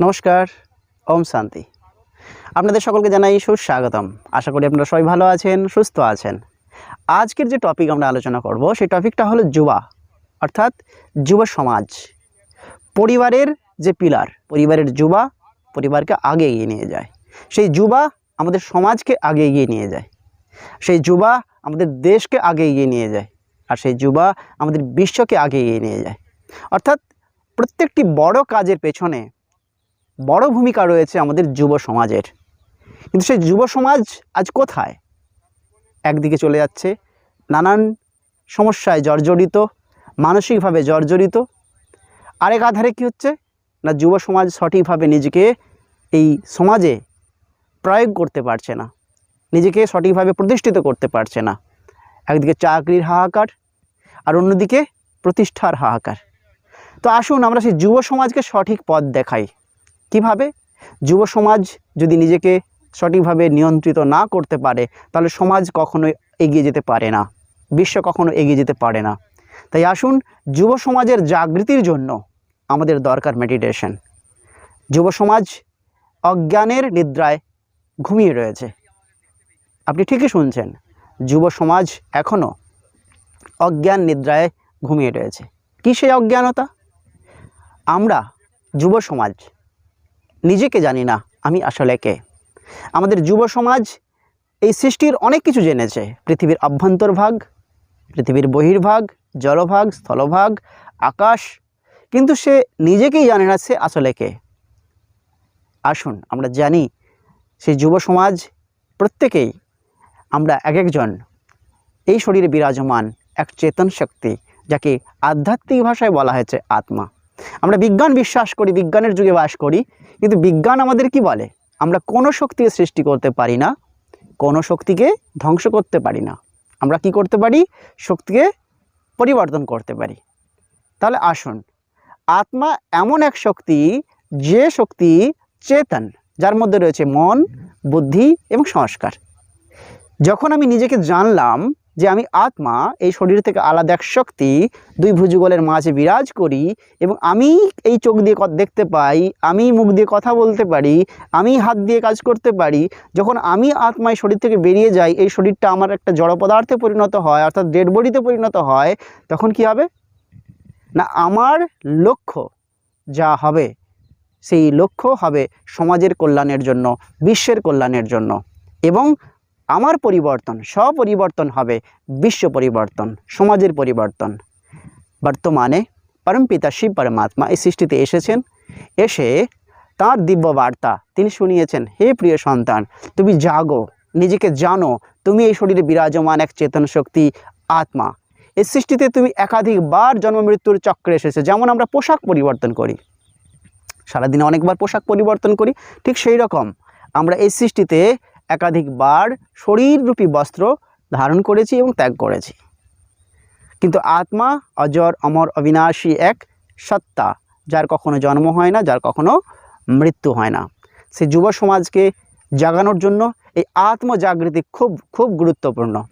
নমস্কার, ওম শান্তি। আপনাদের সকলকে জানাই সুস্বাগতম। আশা করি আপনারা সবাই ভালো আছেন, সুস্থ আছেন। আজকের যে টপিক আমরা আলোচনা করব, সেই টপিকটা হলো যুবা, অর্থাৎ যুব সমাজ। পরিবারের যে পিলার পরিবারের যুবা পরিবারকে আগে এগিয়ে নিয়ে যায়। সেই যুবা আমাদের সমাজকে আগে এগিয়ে নিয়ে যায়। সেই যুবা আমাদের দেশকে আগে এগিয়ে নিয়ে যায়। আর সেই যুবা আমাদের বিশ্বকে আগে এগিয়ে নিয়ে যায়। অর্থাৎ প্রত্যেকটি বড় কাজের পেছনে বড় ভূমিকা রয়েছে আমাদের যুব সমাজের। কিন্তু সেই যুব সমাজ আজ কোথায়? একদিকে চলে যাচ্ছে নানান সমস্যায় জর্জরিত, মানসিকভাবে জর্জরিত। আরেক আধারে কী হচ্ছে? না যুব সমাজ সঠিকভাবে নিজেকে এই সমাজে প্রয়োগ করতে পারছে না। নিজেকে সঠিকভাবে প্রতিষ্ঠিত করতে পারছে না। একদিকে চাকরির হাহাকার আর অন্যদিকে প্রতিষ্ঠার হাহাকার। তো আসুন আমরা সেই যুব সমাজকে সঠিক পথ দেখাই। কীভাবে? যুব সমাজ যদি নিজেকে সঠিকভাবে নিয়ন্ত্রিত না করতে পারে, তাহলে সমাজ কখনোই এগিয়ে যেতে পারে না। বিশ্ব কখনো এগিয়ে যেতে পারে না। তাই আসুন যুব সমাজের জাগৃতির জন্য আমাদের দরকার মেডিটেশন যুব সমাজ অজ্ঞানের নিদ্রায় ঘুমিয়ে রয়েছে। আপনি ঠিকই শুনছেন। যুব সমাজ এখনও অজ্ঞান নিদ্রায় ঘুমিয়ে রয়েছে। কী সেই অজ্ঞানতা? আমরা যুব সমাজ, নিজেকে জানি না আমি আসলে কে। আমাদের যুব সমাজ এই সৃষ্টির অনেক কিছু জেনেছে। পৃথিবীর অভ্যন্তরভাগ পৃথিবীর বহির্ভাগ, জলভাগ, স্থলভাগ, আকাশ, কিন্তু সে নিজেকেই জানে না সে আসলে কে। আসুন, আমরা জানি সেই যুব সমাজ প্রত্যেকেই আমরা এক একজন এই শরীরে বিরাজমান এক চেতন শক্তি, যাকে আধ্যাত্মিক ভাষায় বলা হয়েছে আত্মা। আমরা বিজ্ঞান বিশ্বাস করি, বিজ্ঞানের যুগে বাস করি, কিন্তু বিজ্ঞান আমাদের কি বলে? আমরা কোনো শক্তিকে সৃষ্টি করতে পারি না, কোনো শক্তিকে ধ্বংস করতে পারি না। আমরা কি করতে পারি? শক্তিকে পরিবর্তন করতে পারি। তাহলে আসুন, আত্মা এমন এক শক্তি, যে শক্তি চেতন, যার মধ্যে রয়েছে মন, বুদ্ধি এবং সংস্কার। যখন আমি নিজেকে জানলাম যে আমি আত্মা, এই শরীর থেকে আলাদা এক শক্তি, দুই ভুজুগলের মাঝে বিরাজ করি এবং আমি এই চোখ দিয়ে দেখতে পাই, আমি মুখ দিয়ে কথা বলতে পারি, আমি হাত দিয়ে কাজ করতে পারি, যখন আমি আত্মা এই শরীর থেকে বেরিয়ে যাই, এই শরীরটা আমার একটা জড় পদার্থে পরিণত হয়, অর্থাৎ ডেড বডিতে পরিণত হয়, তখন কি হবে? না, আমার লক্ষ্য যা হবে, সেই লক্ষ্য হবে সমাজের কল্যাণের জন্য, বিশ্বের কল্যাণের জন্য এবং আমার পরিবর্তন, স্বপরিবর্তন হবে বিশ্ব পরিবর্তন, সমাজের পরিবর্তন। বর্তমানে পরমপিতা শিব পরমাত্মা এই সৃষ্টিতে এসেছেন, এসে তাঁর দিব্য বার্তা তিনি শুনিয়েছেন, হে প্রিয় সন্তান, তুমি জাগো, নিজেকে জানো, তুমি এই শরীরে বিরাজমান এক চেতন শক্তি, আত্মা। এই সৃষ্টিতে তুমি একাধিকবার জন্ম মৃত্যুর চক্রে এসেছে, যেমন আমরা পোশাক পরিবর্তন করি। সারাদিনে অনেকবার পোশাক পরিবর্তন করি, ঠিক সেই রকম। আমরা এই সৃষ্টিতে একাধিকবার শরীররূপী বস্ত্র ধারণ করেছি এবং ত্যাগ করেছি। কিন্তু আত্মা অজর, অমর, অবিনাশী এক সত্তা, যার কখনো জন্ম হয় না, যার কখনো মৃত্যু হয় না। সে যুব সমাজকে জাগানোর জন্য এই আত্মজাগৃতি খুব খুব গুরুত্বপূর্ণ।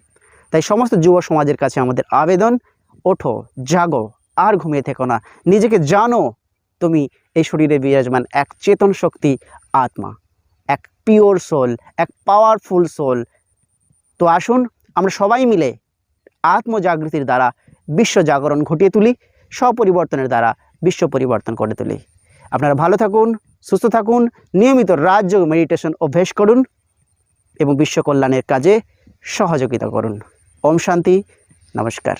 তাই সমস্ত যুব সমাজের কাছে আমাদের আবেদন, ওঠো, জাগো, আর ঘুমিয়ে থেকো না। নিজেকে জানো, তুমি এই শরীরে বিরাজমান এক চেতন শক্তি আত্মা। এক পিওর সোল এক পাওয়ারফুল সোল তো আসুন আমরা সবাই মিলে আত্মজাগৃতির দ্বারা বিশ্ব জাগরণ ঘটিয়ে তুলি, স্বপরিবর্তনের দ্বারা বিশ্ব পরিবর্তন করে তুলি। আপনারা ভালো থাকুন, সুস্থ থাকুন, নিয়মিত রাজযোগ মেডিটেশন অভ্যেস করুন এবং বিশ্ব কল্যাণের কাজে সহযোগিতা করুন। ওম শান্তি, নমস্কার।